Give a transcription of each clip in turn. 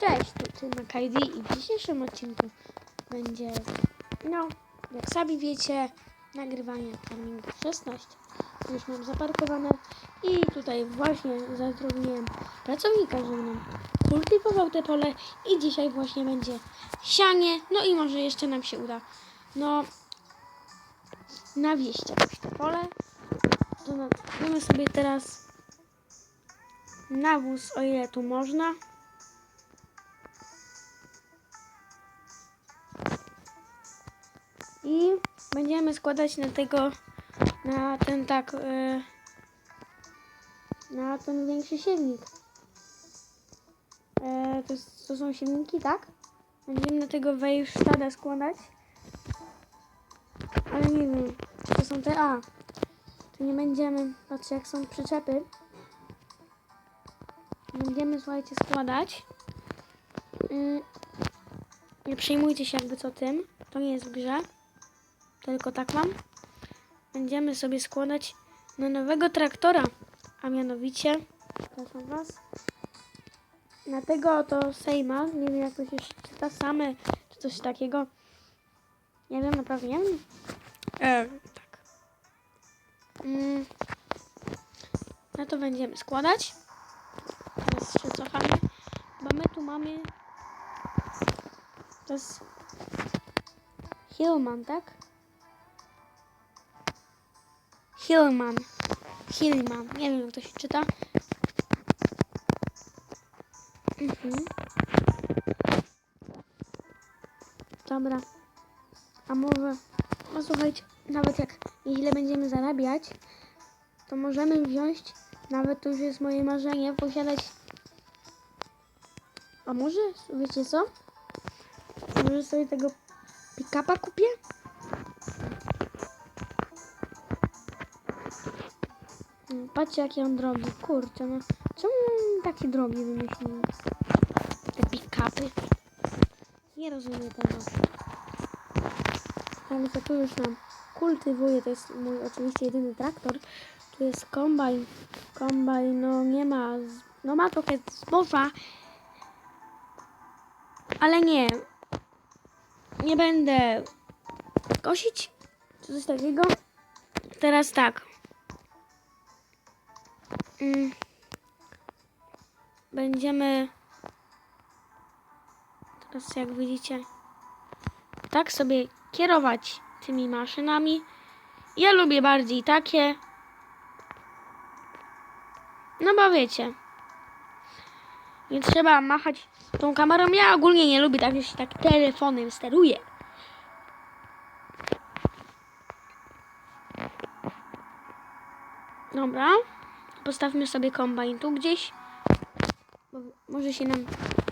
Cześć, tu Tyma KD i w dzisiejszym odcinku będzie, no, jak sami wiecie, nagrywanie Farmingu 16. Już mam zaparkowane i tutaj właśnie zatrudniłem pracownika, żeby nam kultywował te pole i dzisiaj właśnie będzie sianie, no i może jeszcze nam się uda, no, nawieść jakoś to pole. To damy sobie teraz nawóz, o ile tu można. I będziemy składać na tego, na ten tak, e, na ten większy silnik. E, to, to są silniki, tak? Będziemy na tego wejsztada składać. Ale nie wiem, to są te A. To nie będziemy, patrzcie jak są przyczepy. Będziemy, słuchajcie, składać. Mm, nie przejmujcie się jakby co tym. To nie jest w grze. Tylko tak mam. Będziemy sobie składać na nowego traktora. A mianowicie, przepraszam was, na tego oto Sejma, nie wiem jak to się czyta, same, czy coś takiego. Nie wiem, naprawdę nie wiem. E, tak. Mm. Na to będziemy składać. Teraz się cofamy, bo my tu mamy to jest Hillman, tak? Hillman. Hillman. Nie wiem, jak to się czyta. Mhm. Dobra. A może, no słuchajcie, nawet jak nieźle będziemy zarabiać, to możemy wziąć, nawet to już jest moje marzenie, posiadać. A może, wiecie co? Może sobie tego pick-upa kupię? Patrzcie jakie on drogi, kurczę no. Czemu oni takie drogi wymyślili? Te pick-upy. Nie rozumiem tego. Ale to tu już nam kultywuję, to jest mój oczywiście jedyny traktor. Tu jest kombajn. Kombajn no nie ma, no ma trochę zboża. Ale nie, nie będę kosić, czy coś takiego. Teraz tak. Mm. Będziemy teraz jak widzicie tak sobie kierować tymi maszynami. Ja lubię bardziej takie. No bo wiecie. Nie trzeba machać tą kamerą. Ja ogólnie nie lubię tak, się tak telefonem steruje. Dobra. Postawmy sobie kombajn tu gdzieś. Może się nam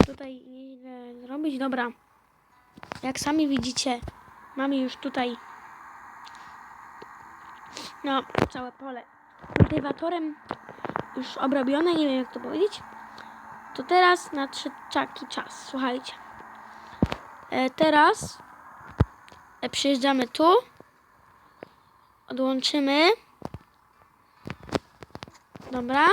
tutaj nieźle zrobić. Dobra. Jak sami widzicie, mamy już tutaj no, całe pole kultywatorem już obrobione, nie wiem jak to powiedzieć. To teraz na trzy czaki czas. Słuchajcie. E, teraz e, przyjeżdżamy tu. Odłączymy. Dobra.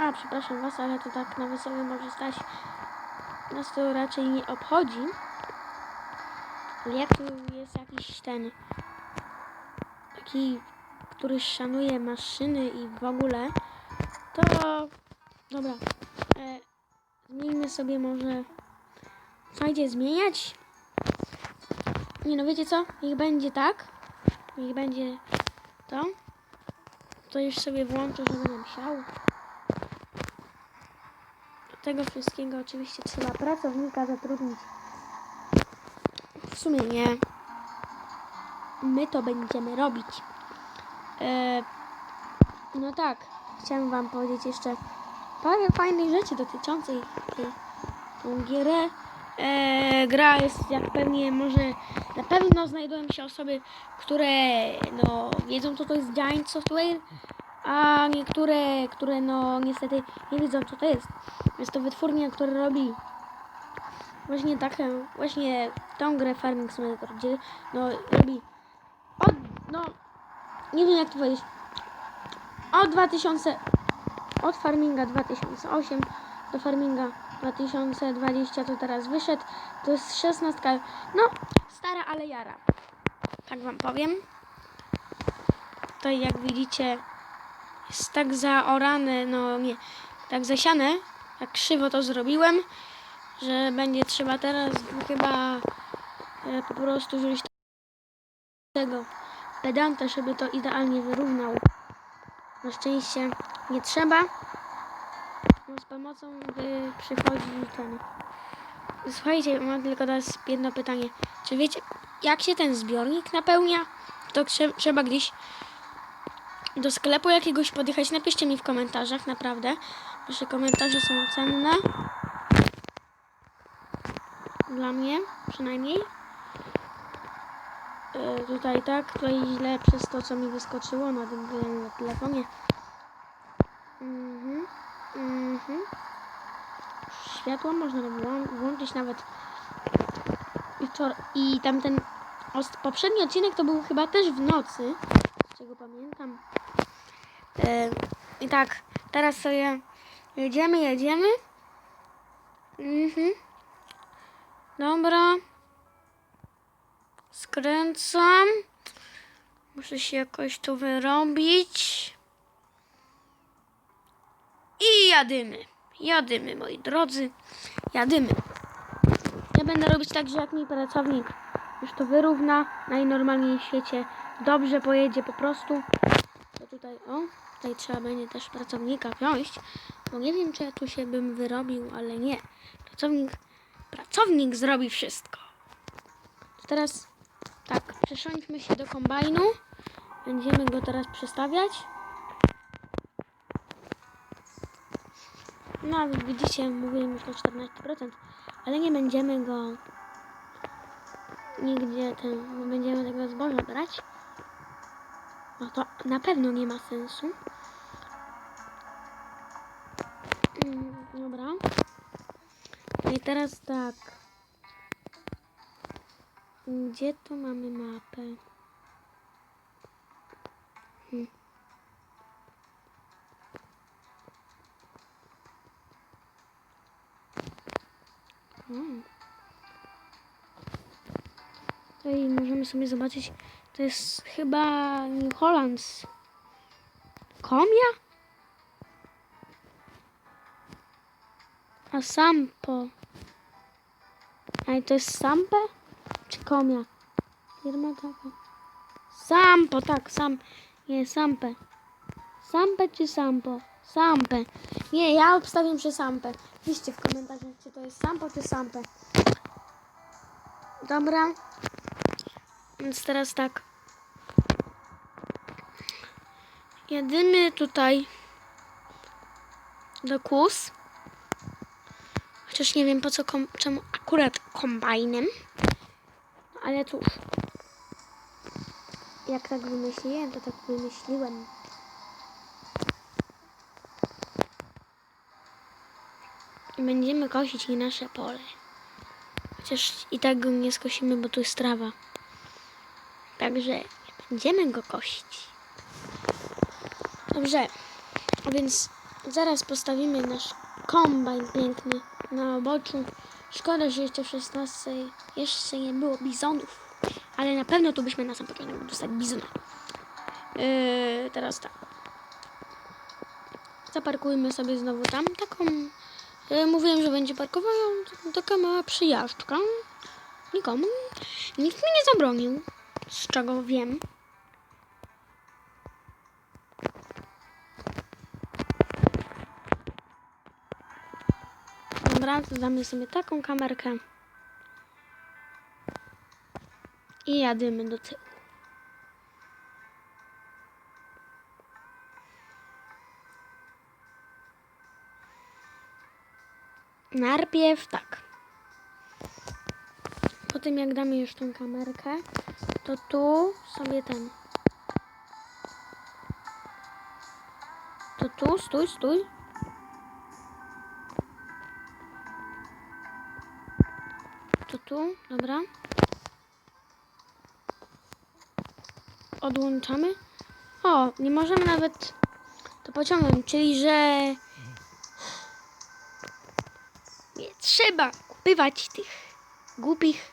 A, przepraszam Was, ale to tak na wesołe może stać. Nas to raczej nie obchodzi. Ale jak tu jest jakiś ten taki, który szanuje maszyny i w ogóle, to dobra. E, zmieńmy sobie może. Słuchajcie, zmieniać. Nie no, wiecie co? Niech będzie tak. Niech będzie to. To już sobie włączę, żeby nam siał. Do tego wszystkiego oczywiście trzeba pracownika zatrudnić. W sumie nie. My to będziemy robić. E, no tak, chciałem Wam powiedzieć jeszcze parę fajnych rzeczy dotyczących tej, tą gierę. E, gra jest, jak pewnie może, na pewno znajdują się osoby, które no, wiedzą co to jest Giant Software, a niektóre, które no niestety nie wiedzą co to jest. Jest to wytwórnia, która robi właśnie taką, właśnie tą grę Farming Simulator, gdzie no robi od, no nie wiem jak to powiedzieć, od 2000, od farminga 2008 do farminga 2020 to teraz wyszedł. To jest 16. No, stara, ale jara. Tak wam powiem. Tutaj jak widzicie jest tak zaorane, no nie, tak zasiane, tak krzywo to zrobiłem, że będzie trzeba teraz chyba e, po prostu użyć tego pedanta, żeby to idealnie wyrównał. Na szczęście nie trzeba. Z pomocą y, przychodzi ten. Słuchajcie, mam tylko teraz jedno pytanie. Czy wiecie, jak się ten zbiornik napełnia? To trze- trzeba gdzieś do sklepu jakiegoś podjechać. Napiszcie mi w komentarzach, naprawdę. Wasze komentarze są cenne. Dla mnie przynajmniej. E, tutaj tak, tutaj źle przez to, co mi wyskoczyło na tym telefonie. Mhm, mhm. Światło można włą- włączyć nawet. I, I tamten poprzedni odcinek to był chyba też w nocy, z czego pamiętam. I tak, teraz sobie jedziemy, jedziemy. Mhm. Dobra. Skręcam. Muszę się jakoś tu wyrobić. I jadymy. Jadymy, moi drodzy. Jadymy. Ja będę robić tak, że jak mi pracownik już to wyrówna najnormalniej w świecie, dobrze pojedzie po prostu. To tutaj, o, tutaj trzeba będzie też pracownika wziąć, bo nie wiem, czy ja tu się bym wyrobił, ale nie. Pracownik, pracownik zrobi wszystko. To teraz tak, przesiądźmy się do kombajnu. Będziemy go teraz przestawiać. No, widzicie, mówiłem już na 14%, ale nie będziemy go nigdzie, ten, będziemy tego zboża brać. No to na pewno nie ma sensu. Mm, Dobra. No I teraz tak. Gdzie tu mamy mapę? Hmm. Hmm. Tutaj możemy sobie zobaczyć. To jest chyba New Hollands. Komia? A Sampo. Ale to jest Sampe? Czy Komia? Firma taka. Sampo, tak, sam. Nie, Sampe. Sampe czy Sampo? Sampe. Nie, ja obstawiam, że Sampe. Piszcie w komentarzach, czy to jest Sampo, czy Sampe. Dobra. Więc teraz tak. Jedymy tutaj do kus. Chociaż nie wiem po co, kom, czemu akurat kombajnem. Ale cóż. Jak tak wymyśliłem, to tak wymyśliłem. Będziemy kosić i nasze pole. Chociaż i tak go nie skosimy, bo tu jest trawa. Także będziemy go kosić. Dobrze. Więc zaraz postawimy nasz kombajn piękny na oboczu. Szkoda, że jeszcze w 16 jeszcze nie było bizonów. Ale na pewno tu byśmy na sam początek dostać bizona. Yy, teraz tak. Zaparkujmy sobie znowu tam. Taką. Yy, mówiłem, że będzie parkowana. Taka mała przyjażdżka. Nikomu. Nikt mi nie zabronił. Z czego wiem. Dobra, to damy sobie taką kamerkę. I jadymy do tyłu. Najpierw tak. Po tym jak damy już tą kamerkę, to tu sobie ten. To tu, stój, stój. To tu, dobra. Odłączamy. O, nie możemy nawet to pociągnąć, czyli że nie trzeba kupywać tych głupich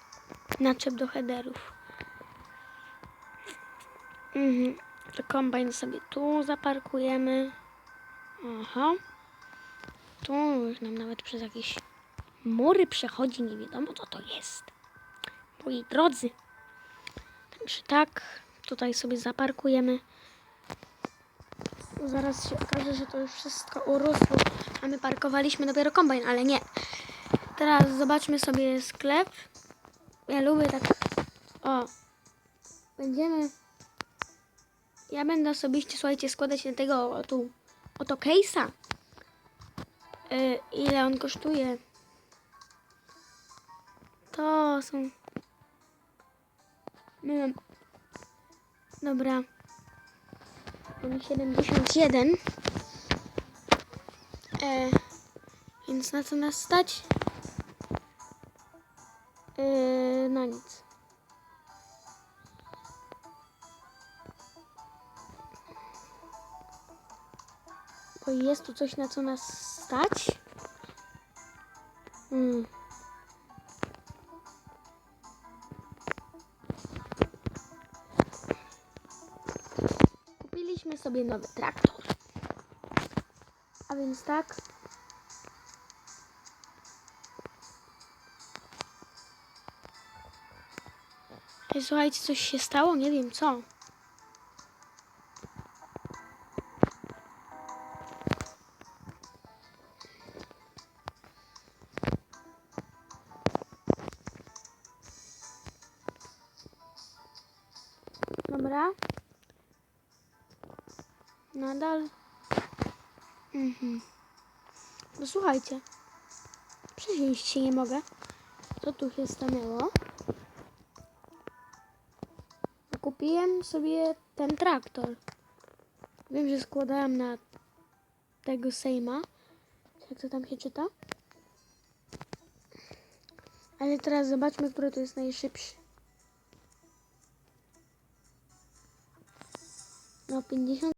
naczep do headerów. Mhm. Kombajn sobie tu zaparkujemy. Aha. Tu już nam nawet przez jakieś mury przechodzi, nie wiadomo co to jest. Moi drodzy. Także tak, tutaj sobie zaparkujemy. Zaraz się okaże, że to już wszystko urosło, a my parkowaliśmy dopiero kombajn, ale nie. Teraz zobaczmy sobie sklep. Ja lubię tak. O. Będziemy. Ja będę osobiście, słuchajcie, składać na tego tu oto case'a. Y, ile on kosztuje? To są. Wiem. Dobra. Mam 71. E, więc na co nas stać? E, na nic. Bo jest tu coś na co nas stać? Hmm. Kupiliśmy sobie nowy traktor. A więc tak. Słuchajcie, coś się stało? Nie wiem co. Dobra. Nadal. Mhm. No słuchajcie. Przesiąść się nie mogę. Co tu się stanęło? Kupiłem sobie ten traktor. Wiem, że składałem na tego Sejma. Jak to tam się czyta? Ale teraz zobaczmy, który to jest najszybszy. No 50